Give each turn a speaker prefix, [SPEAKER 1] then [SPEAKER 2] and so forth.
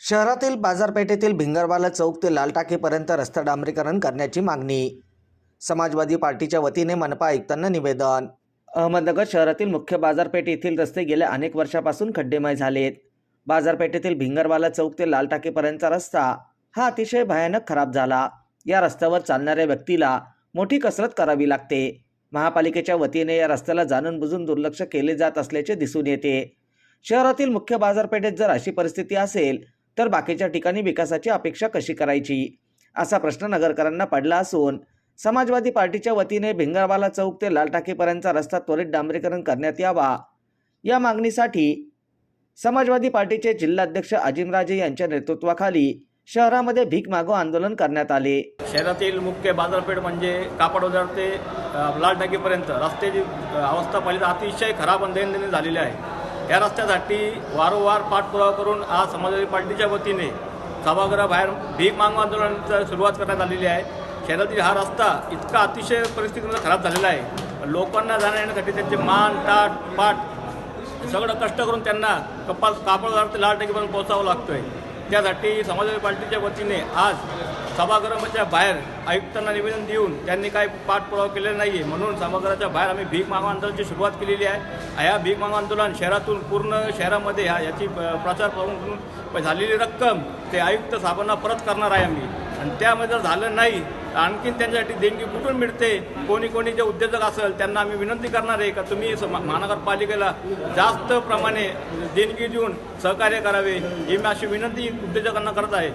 [SPEAKER 1] शहरातील बाजारपेठेतील भिंगरवाला चौक ते लालटाकेपर्यंत रस्ता डांबरीकरण करण्याची मागणी. समाजवादी पार्टीच्या वतीने मनपा आयुक्तांना निवेदन. अहमदनगर शहरातील मुख्य बाजारपेठ येथील रस्ते गेल्या अनेक वर्षापासून खड्डेमय झालेत. बाजारपेठेतील भिंगरवाला चौक ते लालटाकीपर्यंतचा रस्ता हा अतिशय भयानक खराब झाला. या रस्त्यावर चालणाऱ्या व्यक्तीला मोठी कसरत करावी लागते. महापालिकेच्या वतीने या रस्त्याला जाणून बुजून दुर्लक्ष केले जात असल्याचे दिसून येते. शहरातील मुख्य बाजारपेठेत जर अशी परिस्थिती असेल तर बाकीच्या ठिकाणी विकासाची अपेक्षा कशी करायची? असा प्रश्न नगरकरांना पडला असून समाजवादी पार्टीच्या वतीने भिंगरवाला चौक ते लालटाकीपर्यंतचा रस्ता त्वरित डांबरीकरण करण्यात यावा. या मागणीसाठी समाजवादी पार्टीचे जिल्हाध्यक्ष अजिमराजे यांच्या नेतृत्वाखाली शहरामध्ये भीक मागो आंदोलन करण्यात आले.
[SPEAKER 2] शहरातील मुख्य बाजारपेठ म्हणजे कापड बाजार ते अ, लाल टाकीपर्यंत. रस्त्याची अवस्था पहिली तर अतिशय खराब आणि दैनंदिन झालेली आहे. या रस्त्यासाठी वारंवार पाठपुरावा करून आज समाजवादी पार्टीच्या वतीने सभागृहाबाहेर भीक मागू आंदोलनाची सुरुवात करण्यात आलेली आहे. शहरातील हा रस्ता इतका अतिशय परिस्थितीमध्ये खराब झालेला आहे. लोकांना जाण्या येण्यासाठी त्यांचे मान टाट पाट सगळं कष्ट करून त्यांना कपाल कापड बाजार ते लाल टाकीपर्यंत पोहोचावं लागतोय. त्यासाठी समाजवादी पार्टीच्या वतीने आज सभागृहाच्या बाहेर आयुक्तांना निवेदन देऊन त्यांनी काही पाठपुरावा केलेला नाही आहे म्हणून सभागृहाच्या बाहेर आम्ही भीक मागो आंदोलनाची सुरुवात केलेली आहे. ह्या भीक मागो आंदोलन शहरातून पूर्ण शहरामध्ये ह्या याची प्रचार करून झालेली रक्कम ते आयुक्त साहेबांना परत करणार आहे आम्ही. आणि त्यामध्ये जर झालं नाही तर आणखीन त्यांच्यासाठी देणगी कुठून मिळते? कोणी कोणी जे उद्योजक असेल त्यांना आम्ही विनंती करणार आहे का तुम्ही स- महानगरपालिकेला जास्त प्रमाणे देणगी देऊन सहकार्य करावे ही मी अशी विनंती उद्योजकांना करत आहे.